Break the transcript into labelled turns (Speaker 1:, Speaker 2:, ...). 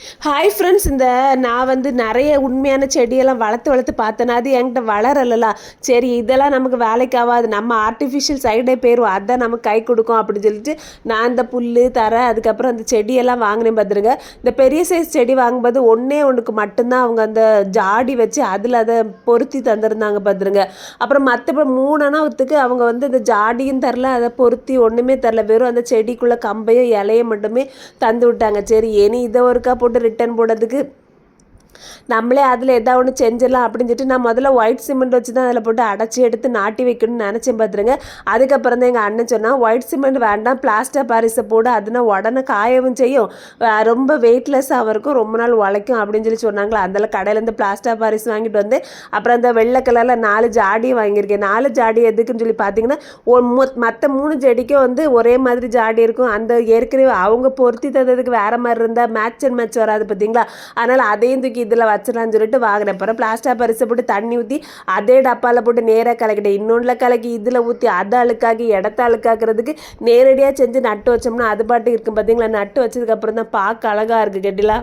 Speaker 1: Hi friends இந்த நான் வந்து நிறைய உண்மையான செடியெல்லாம் வளர்த்து வளர்த்து பார்த்தேன்னா அது என்கிட்ட வளரலல. சரி இதெல்லாம் நமக்கு வேலைக்கு ஆகாது. நம்ம ஆர்டிஃபிஷியல் சைடே போயிடுவோம் அதான் நமக்கு கை கொடுக்கும் அப்படின்னு சொல்லிட்டு நான் இந்த புல் தர அதுக்கப்புறம் அந்த செடியெல்லாம் வாங்கினேன் பார்த்துருங்க. இந்த பெரிய சைஸ் செடி வாங்கும்போது ஒன்றே ஒன்றுக்கு மட்டும்தான் அவங்க அந்த ஜாடி வச்சு அதில் அதை பொருத்தி தந்திருந்தாங்க பார்த்துருங்க. அப்புறம் மற்ற மூணாவத்துக்கு அவங்க வந்து இந்த ஜாடியும் தரல அதை பொருத்தி ஒன்றுமே தரல. வெறும் அந்த செடிக்குள்ளே கம்பையும் இலையை மட்டுமே தந்து விட்டாங்க. சரி இனி இதை ஒருக்கா போட்டு ரிட்டர்ன் போடுறதுக்கு நம்மளே அதில் எதா ஒன்று செஞ்சிடலாம் அப்படின்னு சொல்லிட்டு நான் முதல்ல ஒயிட் சிமெண்ட் வச்சு தான் அதில் போட்டு அடைச்சி எடுத்து நாட்டி வைக்கணும்னு நினச்சேன் பார்த்துருங்க அதுக்கப்புறம் தான் எங்கள் அண்ணன் சொன்னால் ஒயிட் சிமெண்ட் வேண்டாம் பிளாஸ்டர் பாரிஸை போடு அதுனா உடனே காயவும் செய்யும். ரொம்ப வெயிட்லெஸ்ஸாக இருக்கும் ரொம்ப நாள் உழைக்கும் அப்படின்னு சொல்லி சொன்னாங்களா. அதில் கடையிலேருந்து பிளாஸ்டர் பாரிஸ் வாங்கிட்டு வந்து அப்புறம் அந்த வெள்ளை கலரில் நாலு ஜாடியும் வாங்கியிருக்கேன். நாலு ஜாடி எதுக்குன்னு சொல்லி பார்த்தீங்கன்னா மற்ற மூணு செடிக்கும் வந்து ஒரே மாதிரி ஜாடி இருக்கும். அந்த ஏற்கனவே அவங்க பொருத்தி தந்ததுக்கு வேறு மாதிரி இருந்தால் மேட்ச் அண்ட் மேட்ச் வராது பார்த்தீங்களா அதனால் அதையும் தூக்கி இதில் வச்சிடலாம்னு சொல்லிட்டு வாங்கினேன் அப்புறம் பிளாஸ்டர் பரிசை போட்டு தண்ணி ஊற்றி அதே டப்பாவில் போட்டு நேராக கலக்கிட்டேன். இன்னொன்றில் கலக்கி இதில் ஊற்றி அதை அழுக்காக்கி இடத்த அழுக்காக்குறதுக்கு நேரடியாக செஞ்சு நட்டு வச்சோம்னா அது பாட்டு இருக்கும். பார்த்தீங்களா நட்டு வச்சதுக்கப்புறம் தான் பார்க்க அழகாக இருக்குது கெட்டிலா.